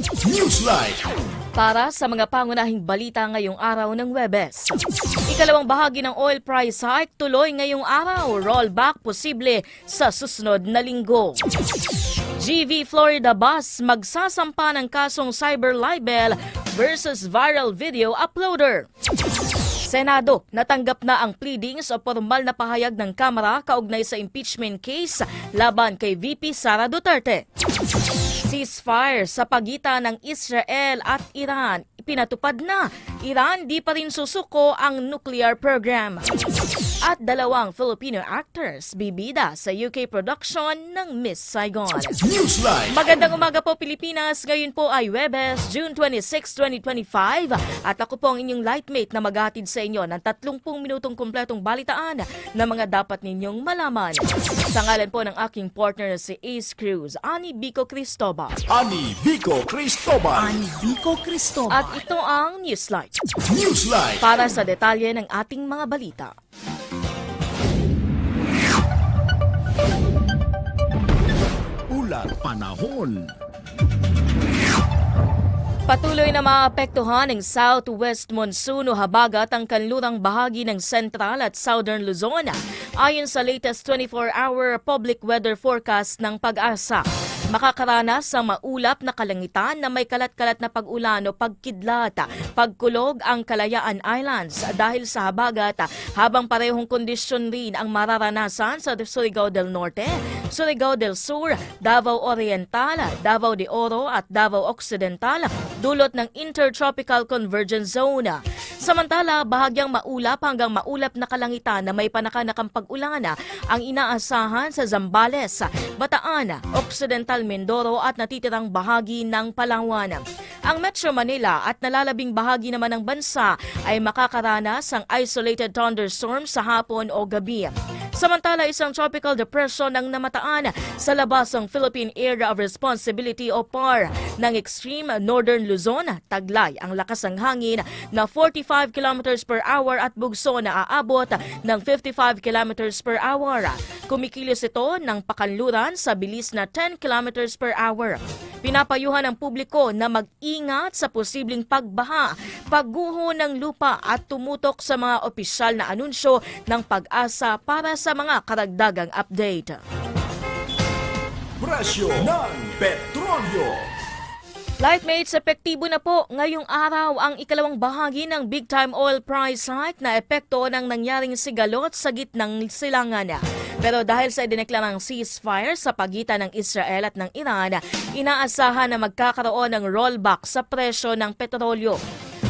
Newsline. Para sa mga pangunahing balita ngayong araw ng Webes. Ikalawang bahagi ng oil price hike tuloy ngayong araw. Rollback posible sa susunod na linggo. GV Florida Bus magsasampa ng kasong cyber libel versus viral video uploader. Senado, natanggap na ang pleadings o formal na pahayag ng Kamara kaugnay sa impeachment case laban kay VP Sara Duterte. Ceasefire sa pagitan ng Israel at Iran. Pinatupad na. Iran di pa rin susuko ang nuclear program. At dalawang Filipino actors bibida sa UK production ng Miss Saigon. Newsline. Magandang umaga po Pilipinas. Ngayon po ay Webes, June 26, 2025. At ako po ang inyong lightmate na maghatid sa inyo ng 30 minutong kumpletong balitaan na mga dapat ninyong malaman. Sa ngalan po ng aking partner na si Ace Cruz, Ani Bico Cristobal. Ani Vico Cristobal. Vico Cristobal. At ito ang Newslight Newsline. para sa detalye ng ating mga balita. Ulat panahon. Patuloy na maapektuhan ng southwest monsoon o habagat ang kanlurang bahagi ng central at southern Luzon ayon sa latest 24-hour public weather forecast ng pag-asa. Makakaranas sa maulap na kalangitan na may kalat-kalat na pag-ulan o pagkidlat, pagkulog ang Kalayaan Islands dahil sa habagat habang parehong kondisyon rin ang mararanasan sa Surigao del Norte, Surigao del Sur, Davao Oriental, Davao de Oro at Davao Occidental dulot ng Intertropical Convergence Zone. Samantala, bahagyang maulap hanggang maulap na kalangitan na may panakanakang pag-ulan ang inaasahan sa Zambales, Bataan, Occidental Mindoro at natitirang bahagi ng Palawan. Ang Metro Manila at nalalabing bahagi naman ng bansa ay makakaranas ng isolated thunderstorm sa hapon o gabi. Samantala, isang tropical depression ang namataan sa labas ng Philippine Area of Responsibility o PAR ng extreme northern Luzon. Taglay ang lakas ng hangin na 45 km per hour at bugso na aabot ng 55 km per hour. Kumikilos ito ng pakanluran sa bilis na 10 km per hour. Pinapayuhan ang publiko na mag-ingat sa posibleng pagbaha, pagguho ng lupa at tumutok sa mga opisyal na anunsyo ng pag-asa para sa mga karagdagang update. Presyo ng petrolyo. Lightmates, epektibo na po ngayong araw ang ikalawang bahagi ng big time oil price hike na epekto ng nangyaring sigalot sa gitnang silangan. Pero dahil sa idineklarang ceasefire sa pagitan ng Israel at ng Iran, inaasahan na magkakaroon ng rollback sa presyo ng petrolyo.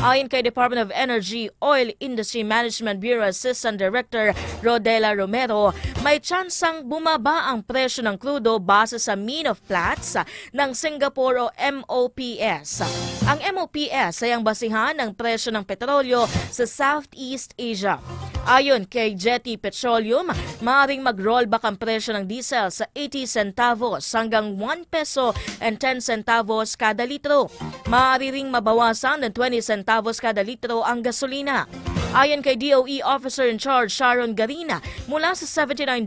Ayon kay Department of Energy Oil Industry Management Bureau Assistant Director Rodela Romero, may tsansang bumaba ang presyo ng krudo base sa mean of Platts ng Singapore o MOPS. Ang MOPS ay ang basihan ng presyo ng petrolyo sa Southeast Asia. Ayon kay Jetty Petroleum, maaaring mag-rollback ang presyo ng diesel sa 80 centavos hanggang 1 peso and 10 centavos kada litro. Maaari mabawasan ng 20 centavos kada litro ang gasolina. Ayon kay DOE Officer in Charge Sharon Garina, mula sa $79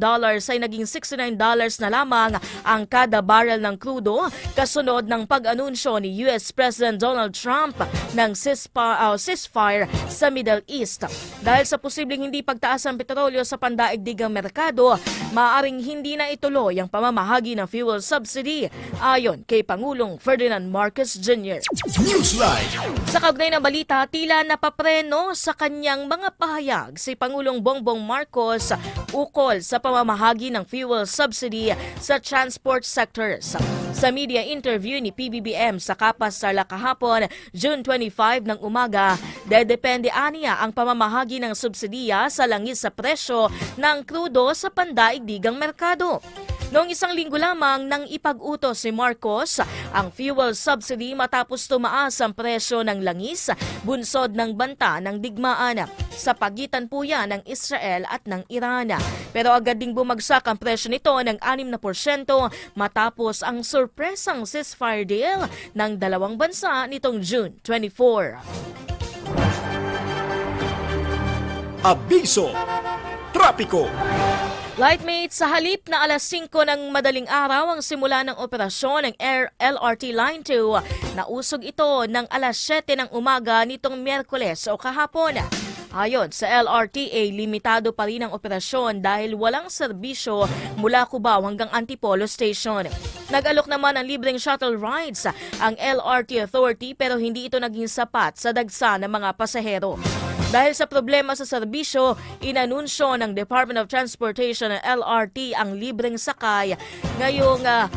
ay naging $69 na lamang ang kada barrel ng krudo kasunod ng pag-anunsyo ni US President Donald Trump ng ceasefire, uh, ceasefire sa Middle East. Dahil sa posibleng hindi pagtaas ng petrolyo sa pandaigdigang merkado, maaaring hindi na ituloy ang pamamahagi ng fuel subsidy ayon kay Pangulong Ferdinand Marcos Jr. Newsline. Sa kaugnay ng balita, tila napapreno sa kanyang mga pahayag si Pangulong Bongbong Marcos ukol sa pamamahagi ng fuel subsidy sa transport sectors. Sa media interview ni PBBM sa Kapas Sarla kahapon, June 25 ng umaga, dedepende aniya ang pamamahagi ng subsidiya sa langis sa presyo ng krudo sa pandaigdigang merkado. Noong isang linggo lamang nang ipag-utos si Marcos ang fuel subsidy matapos tumaas ang presyo ng langis, bunsod ng banta ng digmaan. Sa pagitan po yan ng Israel at ng Iran. Pero agad ding bumagsak ang presyo nito ng 6% matapos ang sorpresang ceasefire deal ng dalawang bansa nitong June 24. Abiso. Trapiko. Lightmates, sa halip na alas 5 ng madaling araw ang simula ng operasyon ng Air LRT Line 2, nausog ito ng alas 7 ng umaga nitong Miyerkules o kahapon. Ayon sa LRTA, limitado pa rin ang operasyon dahil walang serbisyo mula Cubao hanggang Antipolo Station. Nag-alok naman ng libreng shuttle rides ang LRT Authority pero hindi ito naging sapat sa dagsa ng mga pasahero. Dahil sa problema sa serbisyo, inanunsyo ng Department of Transportation ng LRT ang libreng sakay ngayong ah,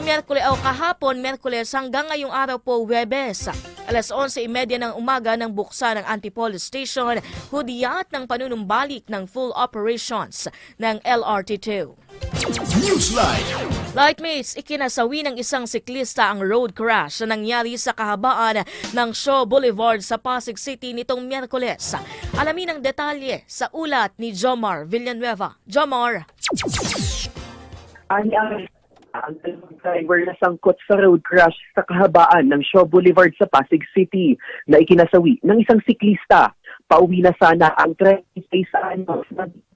Miyerkules o kahapon, Miyerkules hanggang ngayong araw po, Webes. Alas 11.30 ng umaga nang buksan ng Antipolo Station, hudiyat ng panunumbalik ng full operations ng LRT2. Newsline. Lightmates, ikinasawi ng isang siklista ang road crash na nangyari sa kahabaan ng Shaw Boulevard sa Pasig City nitong Miyerkules. Alamin ang detalye sa ulat ni Jomar Villanueva. Jomar! Ang ang dalawang driver na sangkot sa road crash sa kahabaan ng Shaw Boulevard sa Pasig City na ikinasawi ng isang siklista. Pauwi na sana ang tren sa ano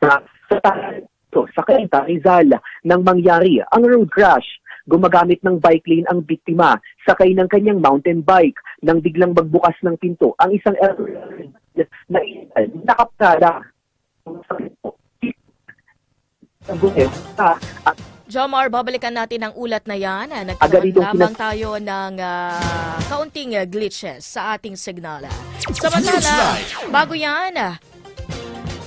sa sa Taranto, sa Cainta, Rizal nang mangyari ang road crash. Gumagamit ng bike lane ang biktima sakay ng kanyang mountain bike nang biglang magbukas ng pinto ang isang elderly na nakaptada at Jomar, babalikan natin ang ulat na yan. Ah, Nagkaroon lamang tayo ng ah, kaunting ah, glitches sa ating signal. Samantala, bago yan, ah,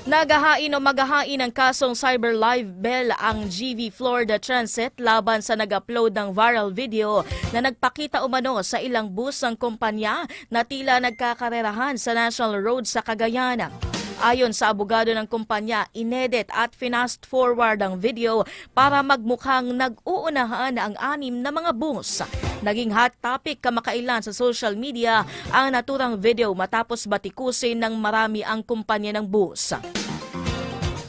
Nagahain o magahain ng kasong cyber live bell ang GV Florida Transit laban sa nag-upload ng viral video na nagpakita umano sa ilang bus ng kumpanya na tila nagkakarerahan sa National Road sa Cagayan. Ayon sa abogado ng kumpanya, inedit at finast forward ang video para magmukhang nag-uunahan ang anim na mga bus. Naging hot topic kamakailan sa social media ang naturang video matapos batikusin ng marami ang kumpanya ng bus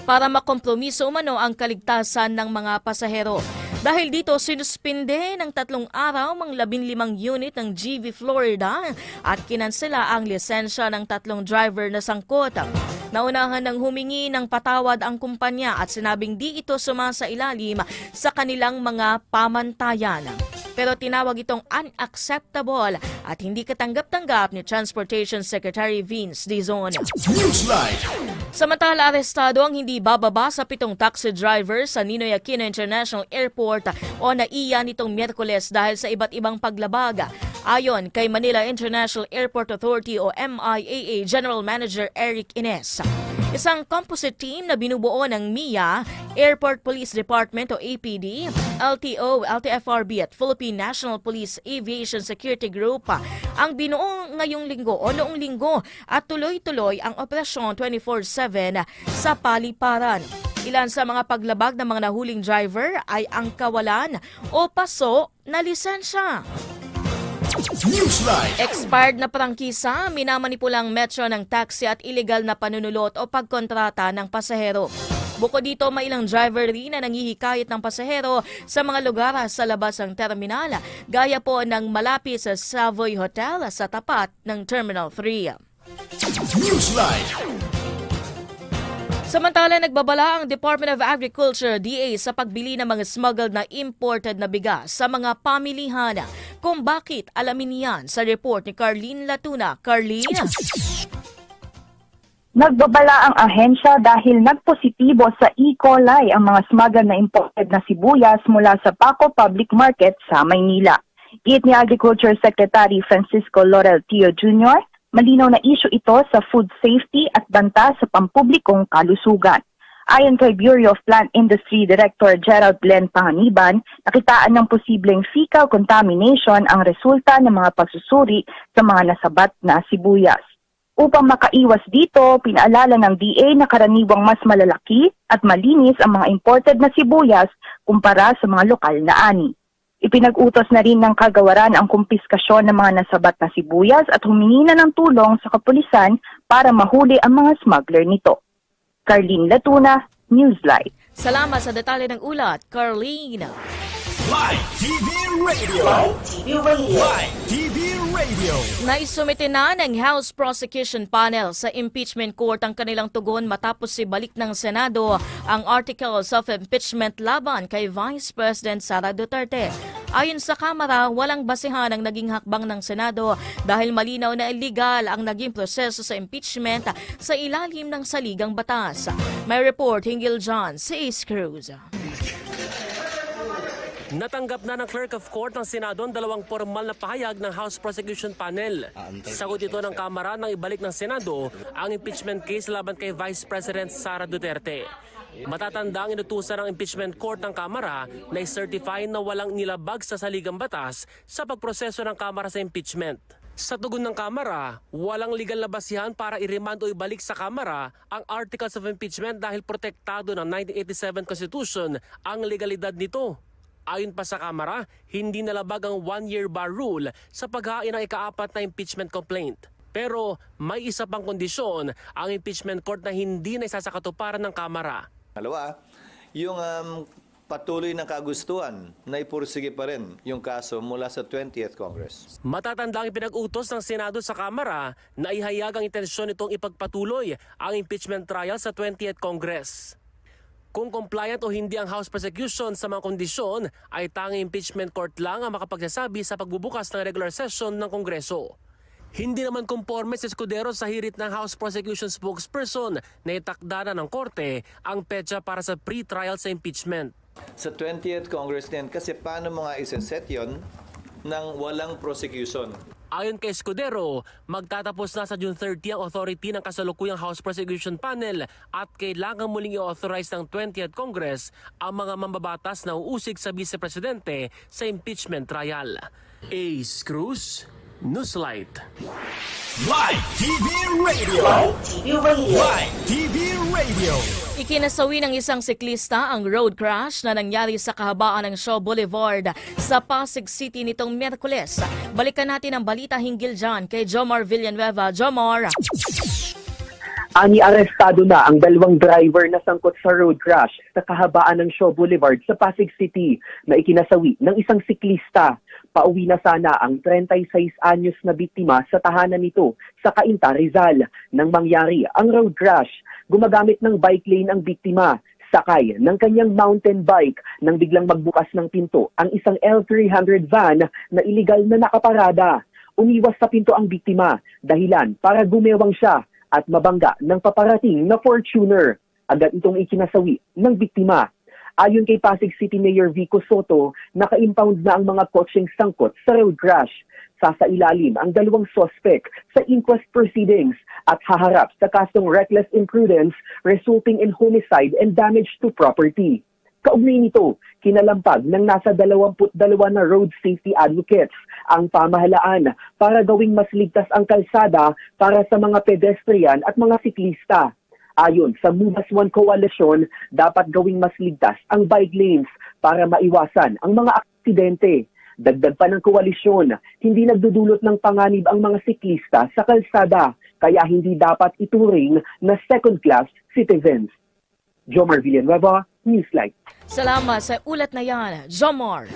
para makompromiso umano ang kaligtasan ng mga pasahero. Dahil dito, sinuspinde ng tatlong araw ang 15 unit ng GV Florida at kinansela ang lisensya ng tatlong driver na sangkot. Naunahan ng humingi ng patawad ang kumpanya at sinabing di ito sumasa ilalim sa kanilang mga pamantayan. Pero tinawag itong unacceptable at hindi katanggap-tanggap ni Transportation Secretary Vince Dizon. Samantala, arestado ang hindi bababa sa pitong taxi driver sa Ninoy Aquino International Airport o naiya nitong Miyerkules dahil sa iba't ibang paglabag. Ayon kay Manila International Airport Authority o MIAA General Manager Eric Ines. Isang composite team na binubuo ng MIA, Airport Police Department o APD, LTO, LTFRB at Philippine National Police Aviation Security Group ang binuo ngayong linggo o noong linggo at tuloy-tuloy ang operasyon 24-7 sa paliparan. Ilan sa mga paglabag ng mga nahuling driver ay ang kawalan o paso na lisensya. Newsline. Expired na prangkisa, minamanipulang metro ng taxi at illegal na panunulot o pagkontrata ng pasahero. Bukod dito, may ilang driver rin na nangihikayat ng pasahero sa mga lugar sa labas ng terminal, gaya po ng malapit sa Savoy Hotel sa tapat ng Terminal 3. Newsline. Samantala, nagbabala ang Department of Agriculture, DA, sa pagbili ng mga smuggled na imported na bigas sa mga pamilihan. Kung bakit, alamin niyan sa report ni Carlene Latuna. Carlene? Nagbabala ang ahensya dahil nagpositibo sa E. coli ang mga smuggled na imported na sibuyas mula sa Paco Public Market sa Maynila. Giit ni Agriculture Secretary Francisco Laurel Tio Jr., malinaw na issue ito sa food safety at banta sa pampublikong kalusugan. Ayon kay Bureau of Plant Industry Director Gerald Glenn Panganiban, nakitaan ng posibleng fecal contamination ang resulta ng mga pagsusuri sa mga nasabat na sibuyas. Upang makaiwas dito, pinaalala ng DA na karaniwang mas malalaki at malinis ang mga imported na sibuyas kumpara sa mga lokal na ani. Ipinag-utos na rin ng kagawaran ang kumpiskasyon ng mga nasabat na sibuyas at humingi na ng tulong sa kapulisan para mahuli ang mga smuggler nito. Carlene Latuna, Newslight. Salamat sa detalye ng ulat, Carlene. Live TV Radio. Live TV Radio. Live TV Radio. Naisumite na ng House Prosecution Panel sa impeachment court ang kanilang tugon matapos ibalik ng Senado ang articles of impeachment laban kay Vice President Sara Duterte. Ayon sa Kamara, walang basihan ang naging hakbang ng Senado dahil malinaw na illegal ang naging proseso sa impeachment sa ilalim ng saligang batas. May report hinggil si Ace Cruz. Natanggap na ng Clerk of Court ng Senado ang dalawang formal na pahayag ng House Prosecution Panel. Sagot ito ng Kamara nang ibalik ng Senado ang impeachment case laban kay Vice President Sara Duterte. Matatanda ang inutusan ng impeachment court ng Kamara na i-certify na walang nilabag sa saligang batas sa pagproseso ng Kamara sa impeachment. Sa tugon ng Kamara, walang legal na basihan para i-remand o ibalik sa Kamara ang Articles of Impeachment dahil protektado ng 1987 Constitution ang legalidad nito. Ayon pa sa Kamara, hindi nalabag ang one-year bar rule sa paghain ng ikaapat na impeachment complaint. Pero may isa pang kondisyon ang impeachment court na hindi na isasakatuparan ng Kamara. Dalawa, yung um, patuloy ng kagustuhan na ipursige pa rin yung kaso mula sa 20th Congress. Matatanda ang pinag-utos ng Senado sa Kamara na ihayag ang intensyon nitong ipagpatuloy ang impeachment trial sa 20th Congress. Kung compliant o hindi ang House prosecution sa mga kondisyon, ay tanging impeachment court lang ang makapagsasabi sa pagbubukas ng regular session ng Kongreso. Hindi naman konforme si Escudero sa hirit ng House prosecution spokesperson na itakda na ng korte ang petsa para sa pre-trial sa impeachment. Sa 20th Congress din, kasi paano mo nga iseset yon ng walang prosecution? Ayon kay Escudero, magtatapos na sa June 30 ang authority ng kasalukuyang House Prosecution Panel at kailangan muling i-authorize ng 20th Congress ang mga mambabatas na uusig sa Vice Presidente sa impeachment trial. Ace Cruz, Newslight. Live TV Radio. Live TV Radio. Live TV Radio. Ikinasawi ng isang siklista ang road crash na nangyari sa kahabaan ng Shaw Boulevard sa Pasig City nitong Miyerkules. Balikan natin ang balita hinggil dyan kay Jomar Villanueva. Jomar! Ani arestado na ang dalawang driver na sangkot sa road crash sa kahabaan ng Shaw Boulevard sa Pasig City na ikinasawi ng isang siklista. Pauwi na sana ang 36 anyos na biktima sa tahanan nito sa Cainta, Rizal. Nang mangyari ang road crash, gumagamit ng bike lane ang biktima sakay ng kanyang mountain bike nang biglang magbukas ng pinto ang isang L300 van na iligal na nakaparada. Umiwas sa pinto ang biktima dahilan para gumewang siya at mabangga ng paparating na Fortuner. Agad itong ikinasawi ng biktima. Ayon kay Pasig City Mayor Vico Soto, naka-impound na ang mga kotseng sangkot sa road crash. Sasailalim ang dalawang suspect sa inquest proceedings at haharap sa kasong reckless imprudence resulting in homicide and damage to property. Kaugnay nito, kinalampag ng nasa 22 na road safety advocates ang pamahalaan para gawing mas ligtas ang kalsada para sa mga pedestrian at mga siklista. Ayon sa Mumas One Coalition, dapat gawing mas ligtas ang bike lanes para maiwasan ang mga aksidente. Dagdag pa ng koalisyon, hindi nagdudulot ng panganib ang mga siklista sa kalsada, kaya hindi dapat ituring na second-class citizens. Jomar Villanueva, Newslight. Salamat sa ulat na yan, Jomar!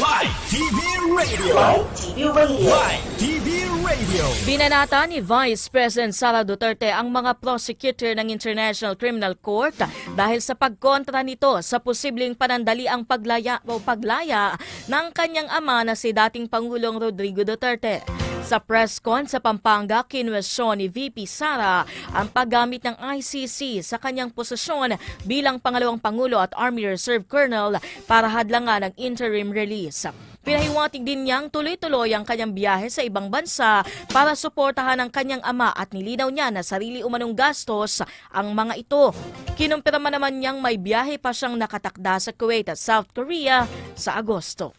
Live TV Radio. Live TV Radio. Live TV Radio. Binanata ni Vice President Sara Duterte ang mga prosecutor ng International Criminal Court dahil sa pagkontra nito sa posibleng panandali ang paglaya o paglaya ng kanyang ama na si dating Pangulong Rodrigo Duterte. Sa press con sa Pampanga, kinwestiyon ni VP Sara ang paggamit ng ICC sa kanyang posisyon bilang pangalawang Pangulo at Army Reserve Colonel para hadlangan ang interim release. Pinahiwatig din niyang tuloy-tuloy ang kanyang biyahe sa ibang bansa para suportahan ang kanyang ama at nilinaw niya na sarili umanong gastos ang mga ito. Kinumpirma naman niyang may biyahe pa siyang nakatakda sa Kuwait at South Korea sa Agosto.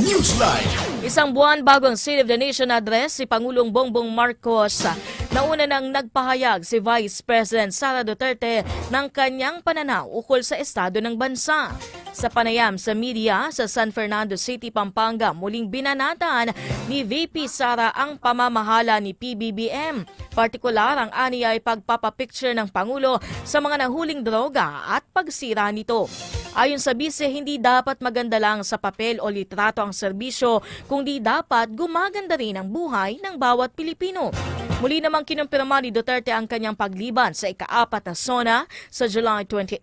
Newsline. Isang buwan bago ang State of the Nation address, si Pangulong Bongbong Marcos nauna nang nagpahayag si Vice President Sara Duterte ng kanyang pananaw ukol sa estado ng bansa. Sa panayam sa media sa San Fernando City, Pampanga, muling binanatan ni VP Sara ang pamamahala ni PBBM. Partikular ang ani ay pagpapapicture ng Pangulo sa mga nahuling droga at pagsira nito. Ayon sa bise, hindi dapat maganda lang sa papel o litrato ang serbisyo, kundi dapat gumaganda rin ang buhay ng bawat Pilipino. Muli namang kinumpirma ni Duterte ang kanyang pagliban sa ikaapat na SONA sa July 28.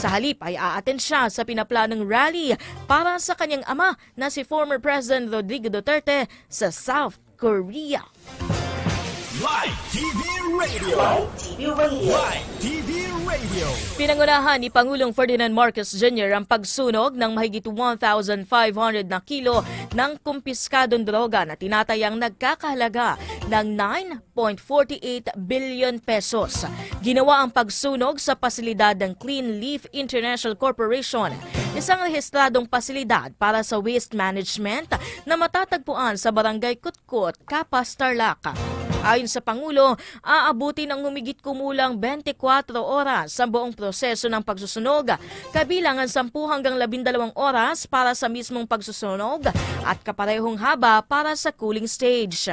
Sa halip ay aaten siya sa pinaplanong rally para sa kanyang ama na si former President Rodrigo Duterte sa South Korea. Live TV Radio. Live TV Radio. Live TV Radio. Pinangunahan ni Pangulong Ferdinand Marcos Jr. ang pagsunog ng mahigit 1,500 na kilo ng kumpiskadong droga na tinatayang nagkakahalaga ng 9.48 billion pesos. Ginawa ang pagsunog sa pasilidad ng Clean Leaf International Corporation, isang rehistradong pasilidad para sa waste management na matatagpuan sa Barangay Kutkot, Kapas, Tarlac. Ayon sa Pangulo, aabuti ng humigit kumulang 24 oras sa buong proseso ng pagsusunog, kabilang ang 10 hanggang 12 oras para sa mismong pagsusunog at kaparehong haba para sa cooling stage.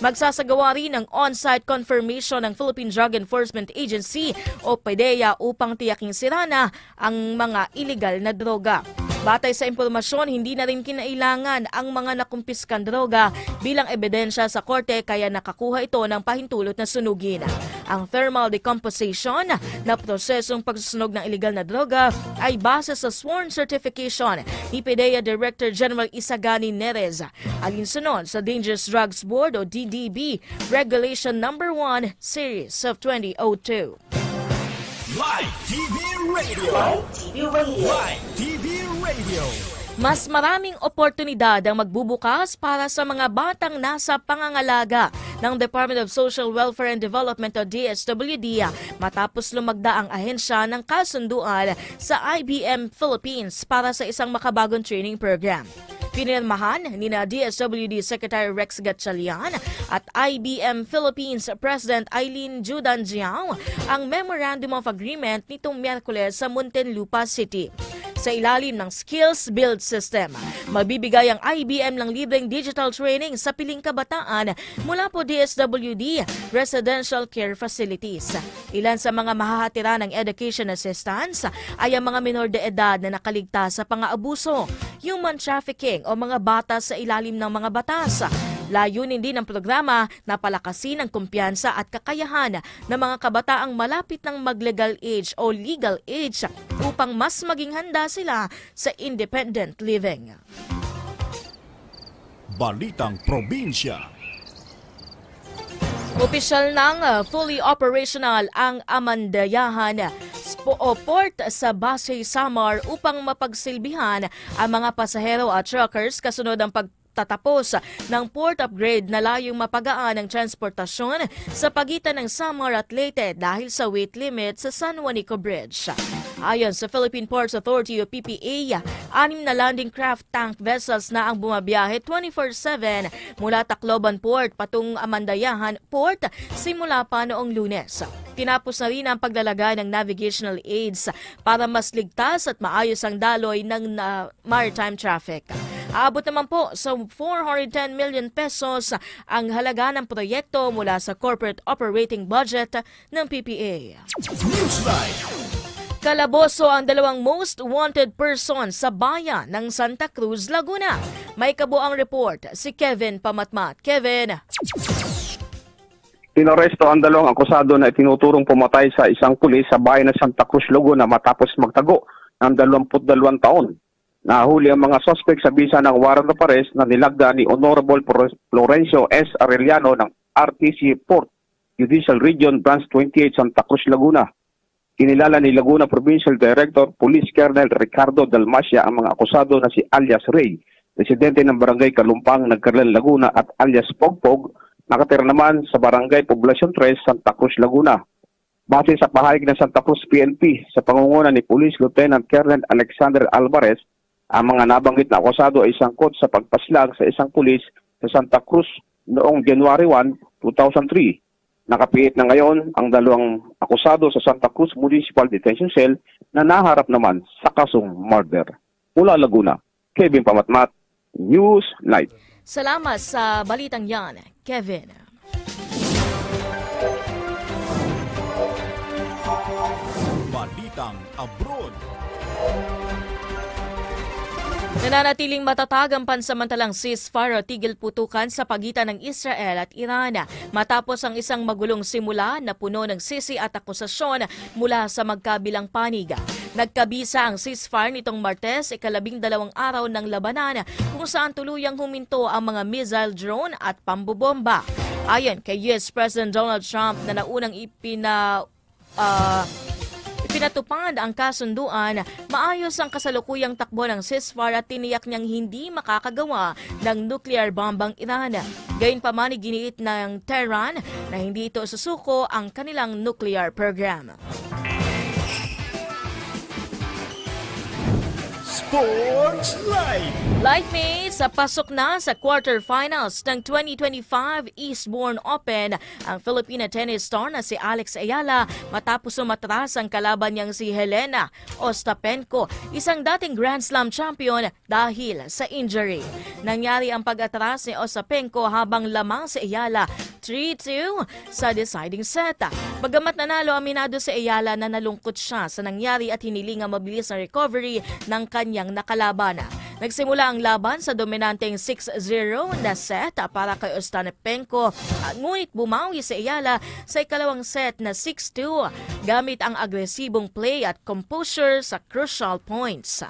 Magsasagawa rin ng on-site confirmation ng Philippine Drug Enforcement Agency o PDEA upang tiyaking sira na ang mga illegal na droga. Batay sa impormasyon, hindi na rin kinailangan ang mga nakumpiskan droga bilang ebidensya sa korte kaya nakakuha ito ng pahintulot na sunugin. Ang thermal decomposition na prosesong pagsusunog ng illegal na droga ay base sa sworn certification ni PDEA Director General Isagani Nerez. Alinsunod sa Dangerous Drugs Board o DDB Regulation Number 1 Series of 2002. Live TV Radio. Live TV Radio. Live TV Radio. Mas maraming oportunidad ang magbubukas para sa mga batang nasa pangangalaga ng Department of Social Welfare and Development o DSWD matapos lumagda ang ahensya ng kasunduan sa IBM Philippines para sa isang makabagong training program. Pinirmahan ni na DSWD Secretary Rex Gatchalian at IBM Philippines President Eileen Judan Jiao ang Memorandum of Agreement nitong Miyerkules sa Muntinlupa City sa ilalim ng Skills Build System. Mabibigay ang IBM ng libreng digital training sa piling kabataan mula po DSWD Residential Care Facilities. Ilan sa mga mahahatira ng education assistance ay ang mga minor de edad na nakaligtas sa pang-aabuso, human trafficking o mga bata sa ilalim ng mga batas. Layunin din ng programa na palakasin ang kumpiyansa at kakayahan ng mga kabataang malapit ng mag-legal age o legal age upang mas maging handa sila sa independent living. Balitang Probinsya. Opisyal ng uh, fully operational ang Amandayahan o Port sa Basay, Samar upang mapagsilbihan ang mga pasahero at truckers kasunod ang pag tatapos ng port upgrade na layong mapagaan ang transportasyon sa pagitan ng Samar at Leyte dahil sa weight limit sa San Juanico Bridge. Ayon sa Philippine Ports Authority o PPA, anim na landing craft tank vessels na ang bumabiyahe 24-7 mula Tacloban Port patungong Amandayahan Port simula pa noong lunes. Tinapos na rin ang paglalagay ng navigational aids para mas ligtas at maayos ang daloy ng na- maritime traffic. Aabot naman po sa 410 million pesos ang halaga ng proyekto mula sa corporate operating budget ng PPA. Newsline. Kalaboso ang dalawang most wanted person sa bayan ng Santa Cruz, Laguna. May kabuang report si Kevin Pamatmat. Kevin. Tinoresto ang dalawang akusado na itinuturong pumatay sa isang pulis sa bayan ng Santa Cruz, Laguna matapos magtago ng 22 taon. Nahuli ang mga sospek sa bisa ng warrant of arrest na nilagda ni Honorable Florencio S. Arellano ng RTC Port, Judicial Region Branch 28, Santa Cruz, Laguna. Kinilala ni Laguna Provincial Director Police Colonel Ricardo Dalmacia ang mga akusado na si alias Ray, residente ng Barangay Kalumpang, Nagkarlan, Laguna at alias Pogpog, nakatira naman sa Barangay Poblacion 3, Santa Cruz, Laguna. Base sa pahayag ng Santa Cruz PNP sa pangunguna ni Police Lieutenant Colonel Alexander Alvarez, ang mga nabanggit na akusado ay sangkot sa pagpaslag sa isang pulis sa Santa Cruz noong January 1, 2003. Nakapiit na ngayon ang dalawang akusado sa Santa Cruz Municipal Detention Cell na naharap naman sa kasong murder. Mula Laguna, Kevin Pamatmat, News Light. Salamat sa balitang yan, Kevin. Balitang Abroad. Nananatiling matatag ang pansamantalang ceasefire o tigil putukan sa pagitan ng Israel at Iran matapos ang isang magulong simula na puno ng sisi at akusasyon mula sa magkabilang panig. Nagkabisa ang ceasefire nitong Martes, ikalabing dalawang araw ng labanan kung saan tuluyang huminto ang mga missile drone at pambobomba. Ayon kay US President Donald Trump na naunang ipina ah, Pinatupad ang kasunduan, maayos ang kasalukuyang takbo ng ceasefire at tiniyak niyang hindi makakagawa ng nuclear bombang Iran. Gayunpaman giniit ng Tehran na hindi ito susuko ang kanilang nuclear program. Sports Live. Lightmates, sa pasok na sa quarterfinals ng 2025 Eastbourne Open ang Filipina tennis star na si Alex Ayala matapos umatras ang kalaban niyang si Helena Ostapenko, isang dating Grand Slam champion dahil sa injury. Nangyari ang pag-atras ni Ostapenko habang lamang si Ayala 3-2 sa deciding set. Bagamat nanalo, aminado si Ayala na nalungkot siya sa nangyari at hiniling ang mabilis na recovery ng kanyang nakalaban. Nagsimula ang laban sa dominanteng 6-0 na set para kay Ostapenko at ngunit bumawi si Ayala sa ikalawang set na 6-2 gamit ang agresibong play at composure sa crucial points.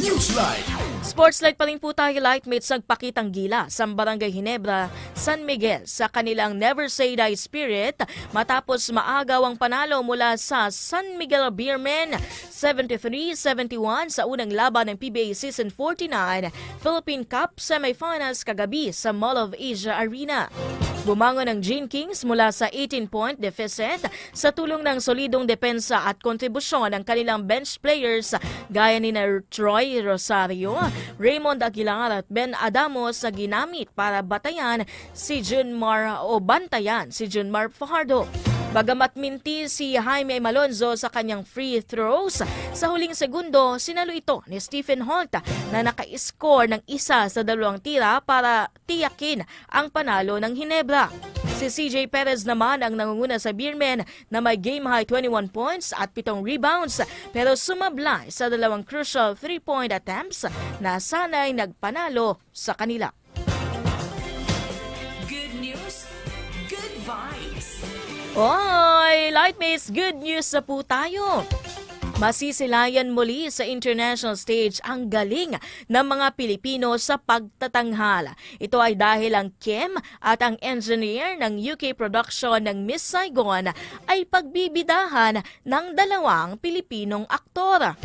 Newsline. Sportslight pa rin po tayo lightmates nagpakitang gila sa Barangay Hinebra, San Miguel sa kanilang Never Say Die Spirit matapos maagaw ang panalo mula sa San Miguel Beermen 73-71 sa unang laban ng PBA Season 49 Philippine Cup Semifinals kagabi sa Mall of Asia Arena. Bumangon ang Gene Kings mula sa 18-point deficit sa tulong ng solidong depensa at kontribusyon ng kanilang bench players gaya ni Troy Rosario, Raymond Aguilar at Ben Adamos na ginamit para batayan si Junmar o bantayan si Junmar Fajardo. Bagamat minti si Jaime Malonzo sa kanyang free throws, sa huling segundo sinalo ito ni Stephen Holt na naka-score ng isa sa dalawang tira para tiyakin ang panalo ng Hinebra. Si CJ Perez naman ang nangunguna sa Beermen na may game high 21 points at 7 rebounds pero sumablay sa dalawang crucial 3-point attempts na sana'y nagpanalo sa kanila. Oy, Lightmates, good news na po tayo. Masisilayan muli sa international stage ang galing ng mga Pilipino sa pagtatanghal. Ito ay dahil ang Kim at ang engineer ng UK production ng Miss Saigon ay pagbibidahan ng dalawang Pilipinong aktor.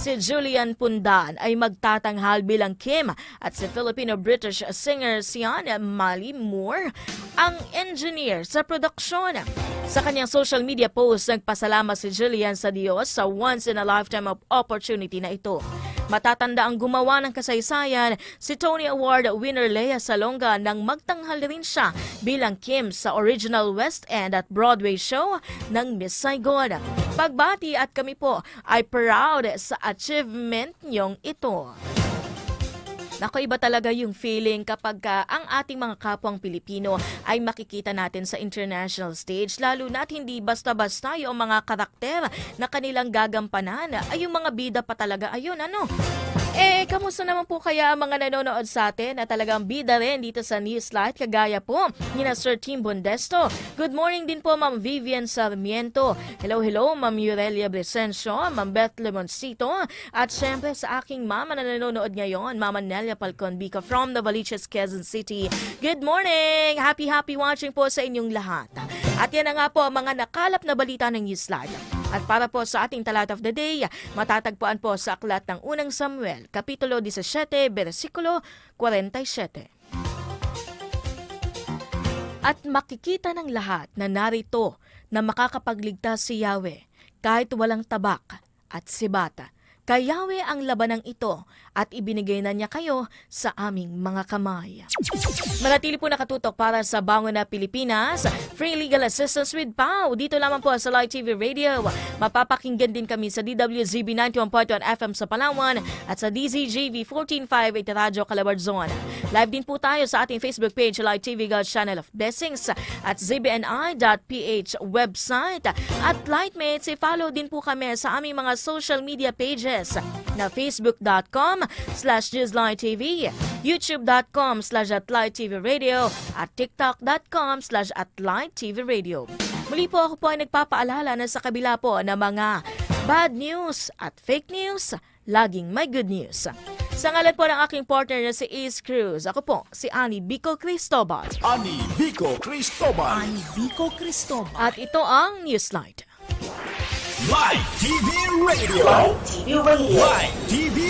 Si Julian Pundan ay magtatanghal bilang Kim at si Filipino-British singer Sian Mali Moore ang engineer sa produksyon. Sa kanyang social media post, nagpasalamat si Julian sa Diyos sa once-in-a-lifetime opportunity na ito. Matatanda ang gumawa ng kasaysayan si Tony Award winner Lea Salonga nang magtanghal rin siya bilang Kim sa original West End at Broadway show ng Miss Saigon. Pagbati at kami po ay proud sa achievement niyong ito. Nako, iba talaga yung feeling kapag ka ang ating mga kapwang Pilipino ay makikita natin sa international stage. Lalo na hindi basta-basta yung mga karakter na kanilang gagampanan. Ay yung mga bida pa talaga. Ayun, ano? Eh, kamusta naman po kaya ang mga nanonood sa atin na talagang bida rin dito sa Newslight kagaya po ni na Sir Tim Bondesto. Good morning din po Ma'am Vivian Sarmiento. Hello, hello Ma'am Yurelia Blesencio, Ma'am Beth Lemoncito at syempre sa aking mama na nanonood ngayon, Mama Nelia Palcon Bica from Novaliches, Quezon City. Good morning! Happy, happy watching po sa inyong lahat. At yan na nga po ang mga nakalap na balita ng Newslight. At para po sa ating talat of the day, matatagpuan po sa aklat ng unang Samuel, Kapitulo 17, versikulo 47. At makikita ng lahat na narito na makakapagligtas si Yahweh kahit walang tabak at sibata. Kay Yahweh ang labanang ito at ibinigay na niya kayo sa aming mga kamay. Manatili po nakatutok para sa Bangon na Pilipinas. Free legal assistance with PAW. Dito lamang po sa Live TV Radio. Mapapakinggan din kami sa DWZB 91.1 FM sa Palawan at sa DZJV 1458 Radyo Calabarzon. Live din po tayo sa ating Facebook page, Live TV God's Channel of Blessings at zbni.ph website. At Lightmates, i-follow din po kami sa aming mga social media pages na facebook.com slash TV, youtube.com slash Radio at tiktok.com slash TV Radio. Muli po ako po ay nagpapaalala na sa kabila po ng mga bad news at fake news, laging may good news. Sa ngalan po ng aking partner na si Ace Cruz, ako po si Ani Bico Cristobal. Ani Vico Cristobal. Ani Vico Cristobal. At ito ang Newslight. Live TV Radio. Live TV Radio. Live TV